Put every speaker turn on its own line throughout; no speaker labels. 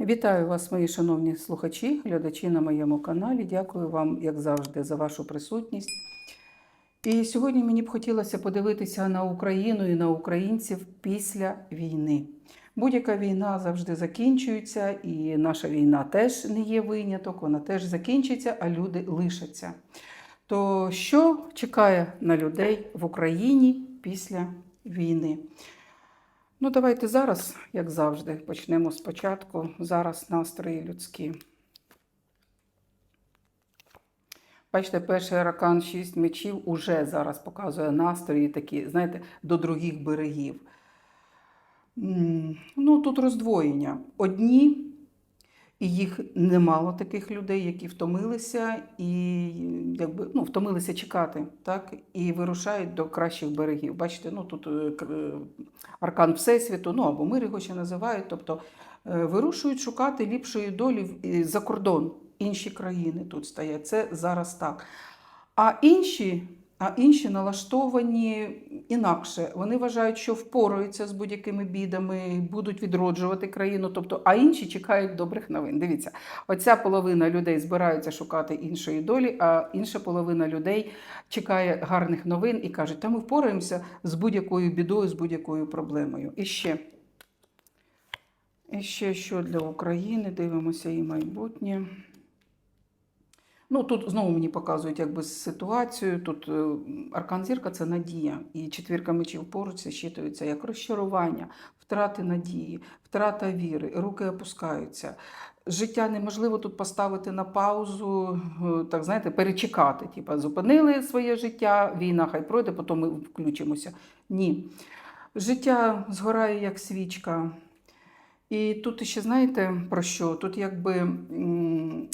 Вітаю вас, мої шановні слухачі, глядачі на моєму каналі. Дякую вам, як завжди, за вашу присутність. І сьогодні мені б хотілося подивитися на Україну і на українців після війни. Будь-яка війна завжди закінчується, і наша війна теж не є виняток, вона теж закінчиться, а люди лишаться. То що чекає на людей в Україні після війни? Ну, давайте зараз, як завжди, почнемо спочатку. Зараз настрої людські. Бачите, перший аракан 6 мечів уже зараз показує настрої такі, знаєте, до других берегів. Ну, тут роздвоєння. Одні, і їх немало таких людей, які втомилися і якби, ну, втомилися чекати, так, і вирушають до кращих берегів. Bачите, ну тут е, е, аркан Всесвіту, ну або мир його ще називають. Тобто е, вирушують шукати ліпшої долі за кордон. Інші країни тут стоять. Це зараз так. А інші, а інші налаштовані інакше. Вони вважають, що впораються з будь-якими бідами, будуть відроджувати країну. Тобто, а інші чекають добрих новин. Дивіться, оця половина людей збираються шукати іншої долі, а інша половина людей чекає гарних новин і кажуть, та ми впораємося з будь-якою бідою, з будь-якою проблемою. І ще. І ще що для України, дивимося і майбутнє. Ну, тут знову мені показують якби ситуацію. Тут е, аркан зірка це надія. І четвірка мечів поруч щитується як розчарування, втрати надії, втрата віри, руки опускаються. Життя неможливо тут поставити на паузу, е, так знаєте, перечекати. Типа зупинили своє життя, війна хай пройде, потім ми включимося. Ні. Життя згорає як свічка. І тут ще знаєте про що? Тут якби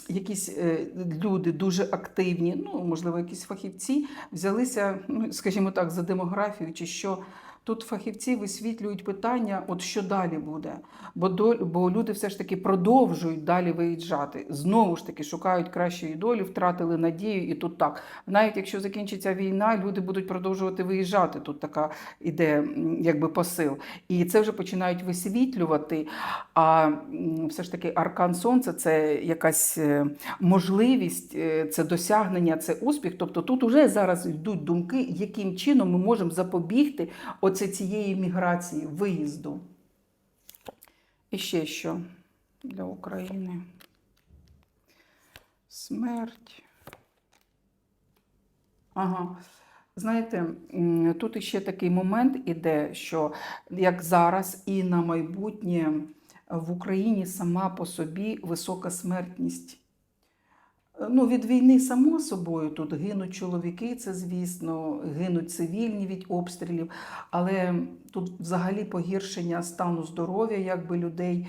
якісь е, люди дуже активні, ну можливо, якісь фахівці взялися, ну скажімо так, за демографію чи що. Тут фахівці висвітлюють питання, от що далі буде. Бо доль, бо люди все ж таки продовжують далі виїжджати. Знову ж таки шукають кращої долі, втратили надію, і тут так. Навіть якщо закінчиться війна, люди будуть продовжувати виїжджати. Тут така іде якби посил. І це вже починають висвітлювати. А все ж таки аркан сонця це якась е, можливість, е, це досягнення, це успіх. Тобто тут уже зараз йдуть думки, яким чином ми можемо запобігти оце цієї міграції, виїзду. І ще що для України? Смерть. Ага. Знаєте, тут іще такий момент іде, що як зараз і на майбутнє в Україні сама по собі висока смертність. Ну, від війни, само собою, тут гинуть чоловіки, це звісно, гинуть цивільні від обстрілів, але тут взагалі погіршення стану здоров'я якби людей.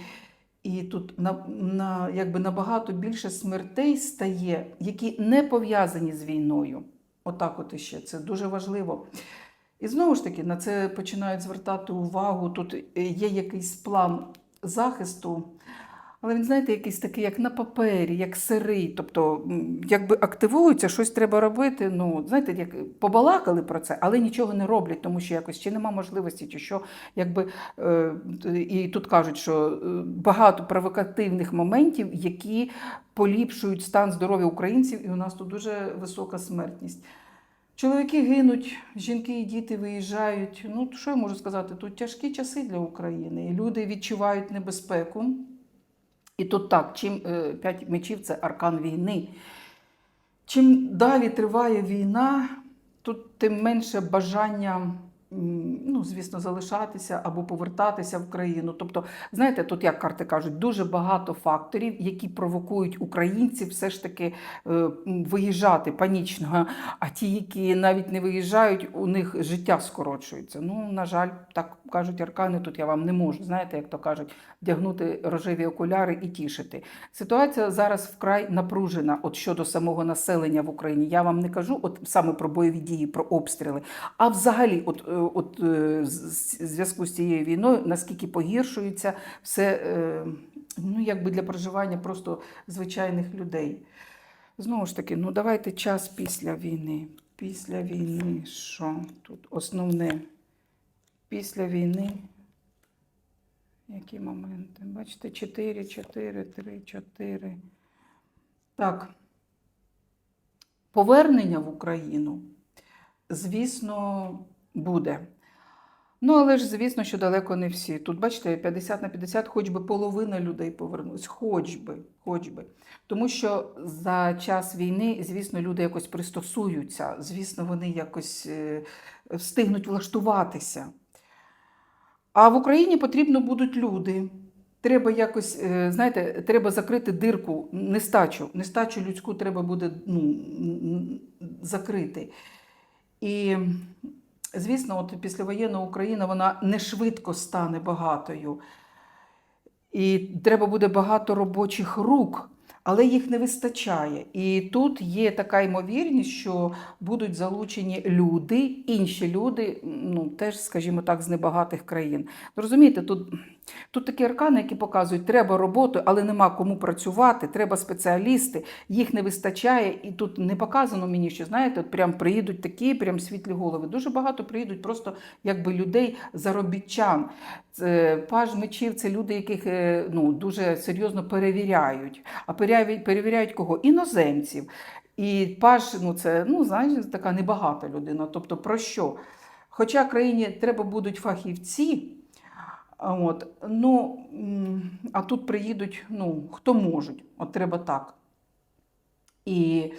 І тут на, на, якби набагато більше смертей стає, які не пов'язані з війною. Отак, от іще це дуже важливо. І знову ж таки на це починають звертати увагу. Тут е, є якийсь план захисту, але він, знаєте, якийсь такий, як на папері, як сирий. Тобто, якби активується, щось треба робити. Ну, знаєте, як побалакали про це, але нічого не роблять, тому що якось чи нема можливості, чи що. Якби, е, і тут кажуть, що е, багато провокативних моментів, які поліпшують стан здоров'я українців, і у нас тут дуже висока смертність. Чоловіки гинуть, жінки і діти виїжджають. Ну, що я можу сказати? Тут тяжкі часи для України. Люди відчувають небезпеку. І тут так, чим е, п'ять мечів це аркан війни. Чим далі триває війна, тут тим менше бажання, ну, звісно, залишатися або повертатися в країну. Тобто, знаєте, тут, як карти кажуть, дуже багато факторів, які провокують українців все ж таки е, виїжджати панічно. А ті, які навіть не виїжджають, у них життя скорочується. Ну, на жаль, так кажуть аркани, тут я вам не можу, знаєте, як то кажуть, вдягнути рожеві окуляри і тішити. Ситуація зараз вкрай напружена от щодо самого населення в Україні. Я вам не кажу от саме про бойові дії, про обстріли, а взагалі, от, е, от е, зв'язку з цією війною, наскільки погіршується все е, ну, якби для проживання просто звичайних людей. Знову ж таки, ну давайте час після війни. Після війни, що тут основне? Після війни Які моменти? Бачите, 4, 4, 3, 4. Так. Повернення в Україну, звісно, буде. Ну, але ж, звісно, що далеко не всі. Тут, бачите, 50 на 50, хоч би половина людей повернулась, хоч би, хоч би. Тому що за час війни, звісно, люди якось пристосуються, звісно, вони якось е, встигнуть влаштуватися. А в Україні потрібно будуть люди. Треба якось, е, знаєте, треба закрити дирку, нестачу. Нестачу людську треба буде ну, закрити. І, звісно, от післявоєнна Україна вона не швидко стане багатою. І треба буде багато робочих рук, але їх не вистачає. І тут є така ймовірність, що будуть залучені люди, інші люди, ну теж, скажімо так, з небагатих країн. Розумієте, тут, тут такі аркани, які показують, треба роботу, але нема кому працювати, треба спеціалісти, їх не вистачає. І тут не показано мені, що знаєте, от прям приїдуть такі, прям світлі голови. Дуже багато приїдуть просто якби людей, заробітчан. Це паж мечів це люди, яких е, ну, дуже серйозно перевіряють. А перевіряють, кого? Іноземців. І паж, ну це ну, знаєш, така небагата людина. Тобто про що? Хоча країні треба будуть фахівці, от, ну, а тут приїдуть, ну, хто можуть, от треба так. І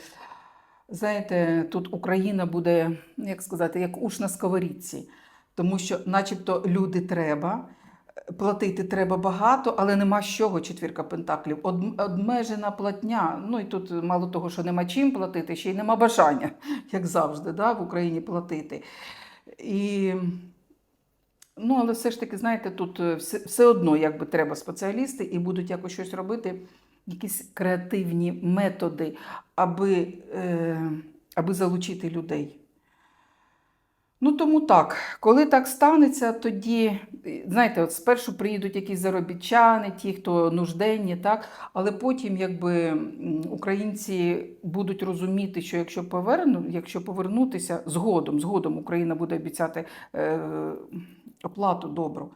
знаєте, тут Україна буде, як сказати, як уш на сковорідці, тому що, начебто, люди треба. Платити треба багато, але нема з чого четвірка пентаклів. Обмежена платня. Ну і тут мало того, що нема чим платити, ще й нема бажання, як завжди, да, в Україні платити. І, ну, але все ж таки, знаєте, тут е, все, все одно якби треба спеціалісти і будуть якось щось робити, якісь креативні методи, аби, е, аби залучити людей. Ну, тому так, коли так станеться, тоді, е, знаєте, от спершу приїдуть якісь заробітчани, ті, хто нужденні, так, але потім, якби українці будуть розуміти, що якщо поверну, якщо повернутися згодом, згодом Україна буде обіцяти е, оплату добру.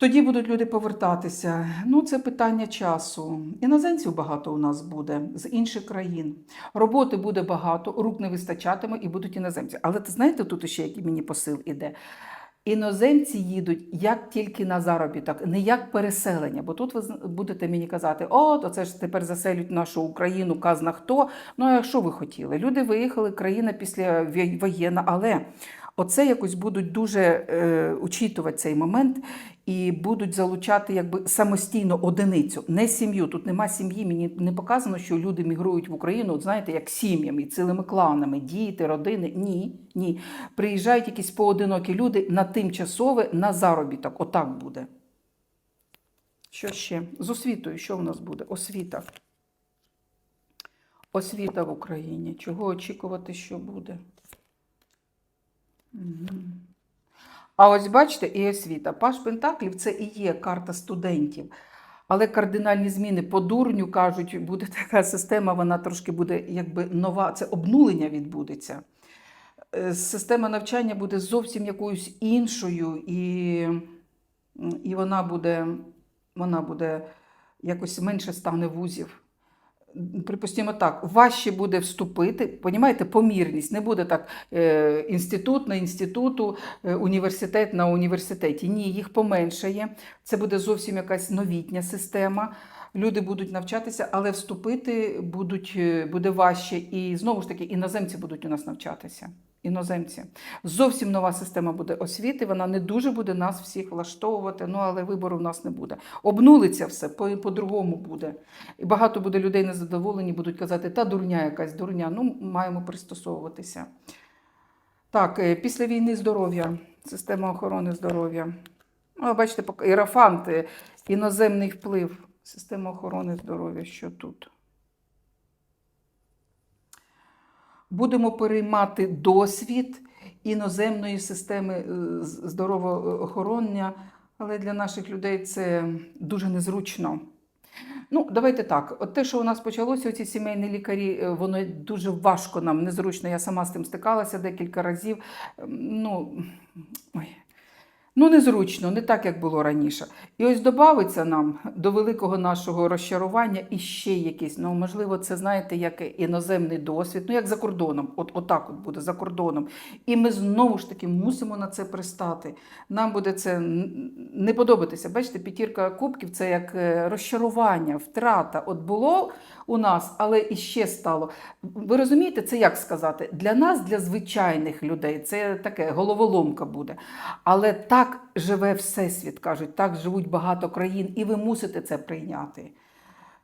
Тоді будуть люди повертатися. Ну, це питання часу. Іноземців багато у нас буде з інших країн. Роботи буде багато, рук не вистачатиме і будуть іноземці. Але ти знаєте, тут ще який мені посил іде. Іноземці їдуть як тільки на заробіток, не як переселення. Бо тут ви будете мені казати, о, то це ж тепер заселють нашу Україну, казна хто. Ну а що ви хотіли? Люди виїхали, країна після воєнна, але оце якось будуть дуже е, учитувати цей момент і будуть залучати якби самостійно одиницю, не сім'ю. Тут нема сім'ї. Мені не показано, що люди мігрують в Україну, от знаєте, як сім'ями, цілими кланами, діти, родини. Ні, ні. Приїжджають якісь поодинокі люди на тимчасове на заробіток. Отак буде. Що ще? З освітою, що в нас буде? Освіта. Освіта в Україні. Чого очікувати, що буде? А ось бачите, і освіта. Паш Пентаклів це і є карта студентів. Але кардинальні зміни по дурню кажуть, буде така система, вона трошки буде якби нова, це обнулення відбудеться. Е, Система навчання буде зовсім якоюсь іншою, і, і вона буде, вона буде якось менше стане вузів. Припустимо так, важче буде вступити, понімаєте, помірність. Не буде так е, інститут на інституту, е, університет на університеті. Ні, їх поменшає. Це буде зовсім якась новітня система. Люди будуть навчатися, але вступити будуть, е, буде важче. І знову ж таки, іноземці будуть у нас навчатися. Іноземці. Зовсім нова система буде освіти, вона не дуже буде нас всіх влаштовувати, ну але вибору в нас не буде. Обнулиться все, по- по-другому буде. І багато буде людей незадоволені, будуть казати, та дурня якась дурня. Ну, маємо пристосовуватися. Так, е, після війни здоров'я, система охорони здоров'я. Ну, бачите, іерофант, е, іноземний вплив, система охорони здоров'я, що тут. Будемо переймати досвід іноземної системи здоровоохоронення, з- але для наших людей це дуже незручно. Ну, давайте так. От те, що у нас почалося, ці сімейні лікарі, е, воно дуже важко нам, незручно. Я сама з тим стикалася декілька разів. Ем, Ну, ой. Ну, незручно, не так, як було раніше. І ось додається нам до великого нашого розчарування іще якісь. ну, можливо, це, знаєте, як іноземний досвід, ну, як за кордоном, от отак от буде за кордоном. І ми знову ж таки мусимо на це пристати. Нам буде це не подобатися. Бачите, п'ятірка кубків це як е, розчарування, втрата. От було у нас, але іще стало. Ви розумієте, це як сказати? Для нас, для звичайних людей, це таке головоломка буде. Але так живе Всесвіт, кажуть, так живуть багато країн, і ви мусите це прийняти.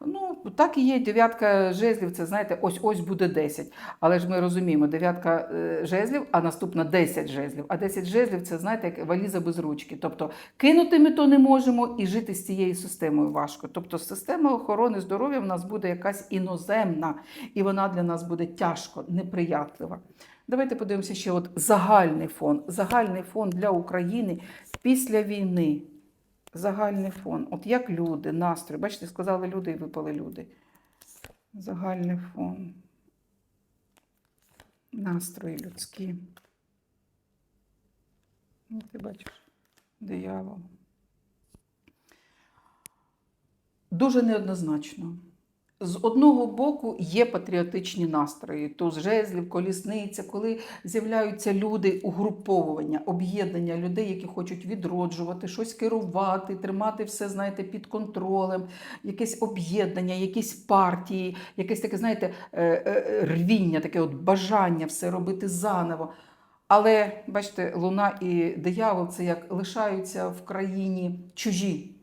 Ну, так і є. Дев'ятка жезлів, це знаєте, ось ось буде 10. Але ж ми розуміємо, дев'ятка е, жезлів, а наступна 10 жезлів. А 10 жезлів це, знаєте, як валіза без ручки. Тобто кинути ми то не можемо і жити з цією системою важко. Тобто система охорони здоров'я в нас буде якась іноземна, і вона для нас буде тяжко, неприятлива. Давайте подивимося ще от загальний фон. Загальний фон для України після війни. Загальний фон. От як люди, настрої. Бачите, сказали люди і випали люди. Загальний фон. Настрої людські. Ну, ти бачиш, диявол. Дуже неоднозначно. З одного боку є патріотичні настрої, то жезлів, колісниця, коли з'являються люди, угруповування, об'єднання людей, які хочуть відроджувати, щось керувати, тримати все, знаєте, під контролем, якесь об'єднання, якісь партії, якесь таке, знаєте, е, е, рвіння, таке от бажання все робити заново. Але бачите, луна і диявол це як лишаються в країні чужі.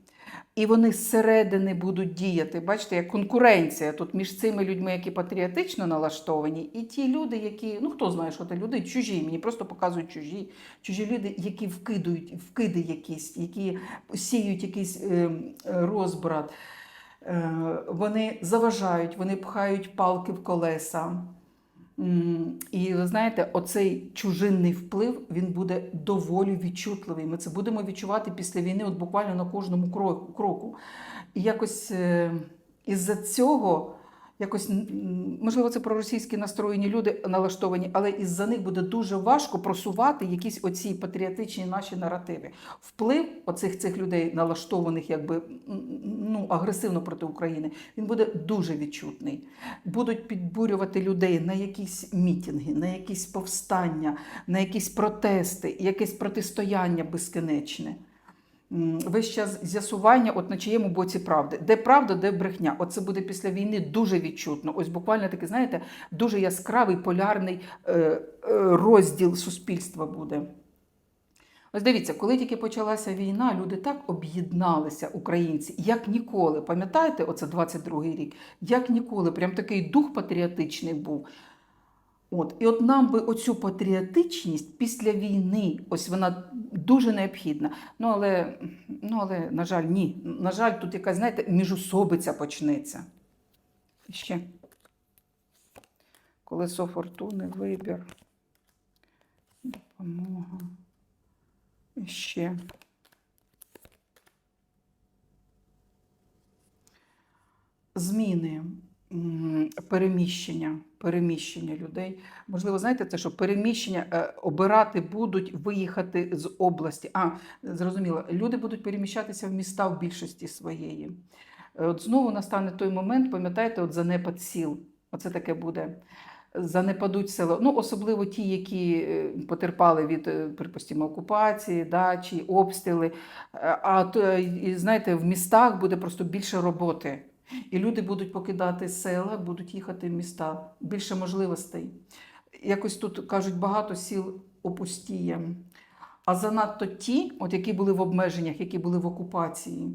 І вони зсередини будуть діяти. Бачите, як конкуренція тут між цими людьми, які патріотично налаштовані, і ті люди, які, ну хто знає, що це люди, чужі, мені просто показують чужі, чужі люди, які вкидують, вкиди якісь, які сіють якийсь е, розбрат. Е, вони заважають, вони пхають палки в колеса. І ви знаєте, оцей чужинний вплив він буде доволі відчутливий. Ми це будемо відчувати після війни, от буквально на кожному кроку. І якось е, із-за цього, якось, можливо, це проросійські настроєні люди налаштовані, але із-за них буде дуже важко просувати якісь оці патріотичні наші наративи. Вплив оцих цих людей, налаштованих якби ну, агресивно проти України, він буде дуже відчутний будуть підбурювати людей на якісь мітинги, на якісь повстання, на якісь протести, якесь протистояння безкінечне. Весь час з'ясування, от на чиєму боці правди. Де правда, де брехня. Оце буде після війни дуже відчутно. Ось буквально такий, знаєте, дуже яскравий полярний е, е, розділ суспільства буде. Ось дивіться, коли тільки почалася війна, люди так об'єдналися, українці, як ніколи. Пам'ятаєте, оце 22-й рік, як ніколи, прям такий дух патріотичний був. От, і от нам би оцю патріотичність після війни, ось вона дуже необхідна. Ну але, ну, але на жаль, ні. На жаль, тут якась, знаєте, міжусобиця почнеться. Ще. Колесо фортуни, вибір, допомога. Ще. Зміни, переміщення, переміщення людей. Можливо, знаєте, це що переміщення е, обирати будуть виїхати з області. А, зрозуміло, люди будуть переміщатися в міста в більшості своєї. Е, От знову настане той момент, пам'ятаєте, от занепад сіл. Оце таке буде. Занепадуть села. Ну, особливо ті, які е, потерпали від, припустимо, окупації, дачі, обстріли. А то, знаєте, в містах буде просто більше роботи. І люди будуть покидати села, будуть їхати в міста. Більше можливостей. Якось тут кажуть, багато сіл опустіє. А занадто ті, от які були в обмеженнях, які були в окупації.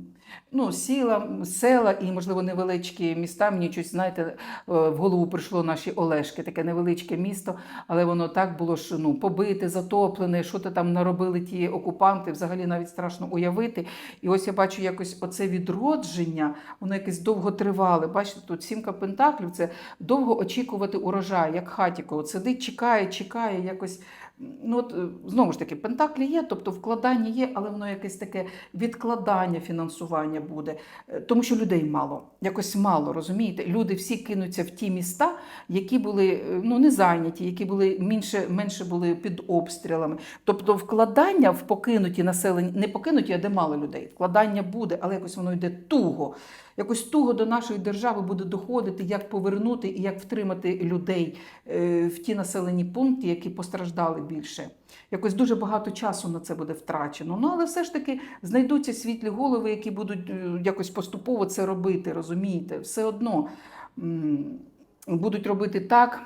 Ну, сіла, села і, можливо, невеличкі міста. Мені щось, знаєте, е, в голову прийшло наші Олешки, таке невеличке місто, але воно так було ж ну, побите, затоплене, що то там наробили ті окупанти, взагалі навіть страшно уявити. І ось я бачу якось оце відродження, воно якесь довго тривале. Бачите, тут сімка пентаклів це довго очікувати урожай, як хатіко. От сидить, чекає, чекає, якось Ну, от, знову ж таки, пентаклі є, тобто вкладання є, але воно якесь таке відкладання фінансування буде, Е, тому що людей мало, якось мало, розумієте? Люди всі кинуться в ті міста, які були е, ну, не зайняті, які були менше, менше були під обстрілами. Тобто вкладання в покинуті населення, не покинуті, а де мало людей. Вкладання буде, але якось воно йде туго. Якось туго до нашої держави буде доходити, як повернути і як втримати людей е, в ті населені пункти, які постраждали більше. Якось дуже багато часу на це буде втрачено. Ну але все ж таки знайдуться світлі голови, які будуть е, якось поступово це робити, розумієте? Все одно будуть робити так.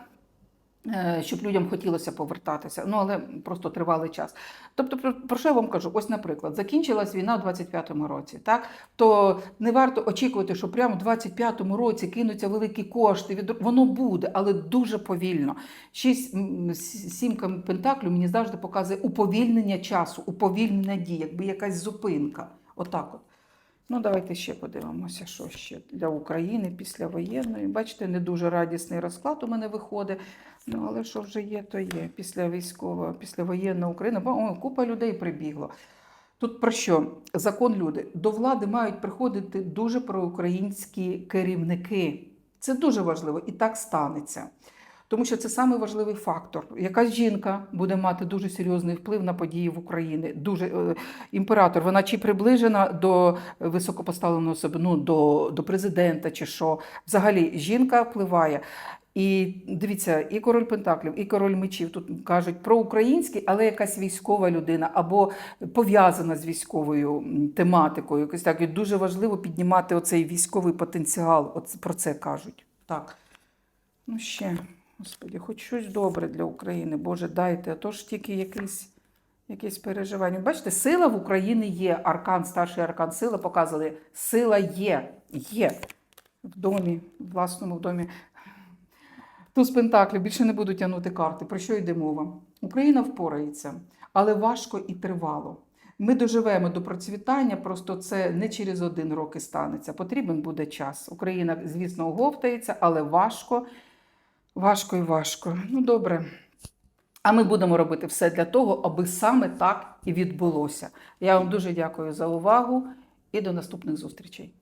Е, Щоб людям хотілося повертатися, ну але просто тривалий час. Тобто, про, що я вам кажу? Ось, наприклад, закінчилась війна в 25-му році, так то не варто очікувати, що прямо в 25-му році кинуться великі кошти. Від воно буде, але дуже повільно. Шість сімка пентаклю мені завжди показує уповільнення часу, уповільнення дій, якби якась зупинка. Отак от. Ну, давайте ще подивимося, що ще для України після воєнної. Бачите, не дуже радісний розклад у мене виходить. Ну, але що вже є, то є. Після військового, після воєнної України. Бо о, купа людей прибігло. Тут про що? Закон люди. До влади мають приходити дуже проукраїнські керівники. Це дуже важливо, і так станеться. Тому що це самий важливий фактор. Якась жінка буде мати дуже серйозний вплив на події в Україні. Дуже е, імператор, вона чи приближена до високопоставленої особи, ну до, до президента, чи що. Взагалі жінка впливає. І дивіться, і король Пентаклів, і король мечів тут кажуть про український, але якась військова людина або пов'язана з військовою тематикою. Якось так і дуже важливо піднімати оцей військовий потенціал. От про це кажуть. Так. Ну ще, господі, хоч щось добре для України. Боже, дайте, а то ж тільки якийсь. Якісь переживання. Бачите, сила в Україні є. Аркан, старший аркан сила показували. Сила є. Є. В домі, в власному домі. Туз Пентаклів більше не буду тягнути карти. Про що йде мова? Україна впорається, але важко і тривало. Ми доживемо до процвітання, просто це не через один рок і станеться. Потрібен буде час. Україна, звісно, оговтається, але важко, важко і важко. Ну, добре. А ми будемо робити все для того, аби саме так і відбулося. Я вам дуже дякую за увагу і до наступних зустрічей.